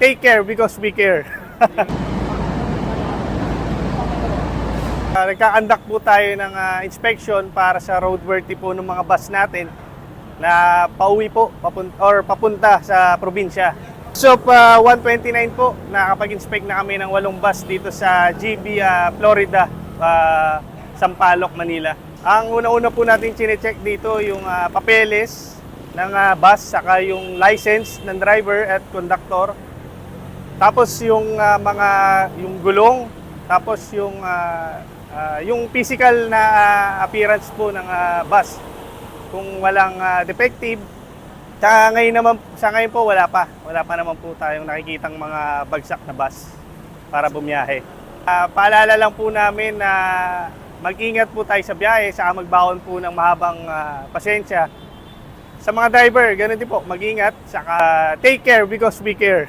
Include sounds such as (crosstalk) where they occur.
take care because we care. (laughs) Uh, Nagkakandak po tayo ng ah, inspection para sa roadworthy po ng mga bus natin na pauwi po papunta, or papunta sa probinsya. So, pa 129 po, nakapag-inspect na kami ng walong bus dito sa GB ah, Florida, ah, Sampaloc, Manila. Ang una-una po natin chinecheck dito yung ah, papeles ng ah, bus, saka yung license ng driver at conductor. Tapos yung ah, mga yung gulong, tapos yung ah, ah, yung physical na ah, appearance po ng ah, bus. Kung walang ah, defective, sa ngayon naman sa ngayon po wala pa. Wala pa naman po tayong nakikitang mga bagsak na bus para bumiyahe. Ah, paalala lang po namin na mag-ingat po tayo sa biyahe, saka magbaon po ng mahabang ah, pasensya. Sa mga driver, ganun din po, mag-ingat, saka take care because we care.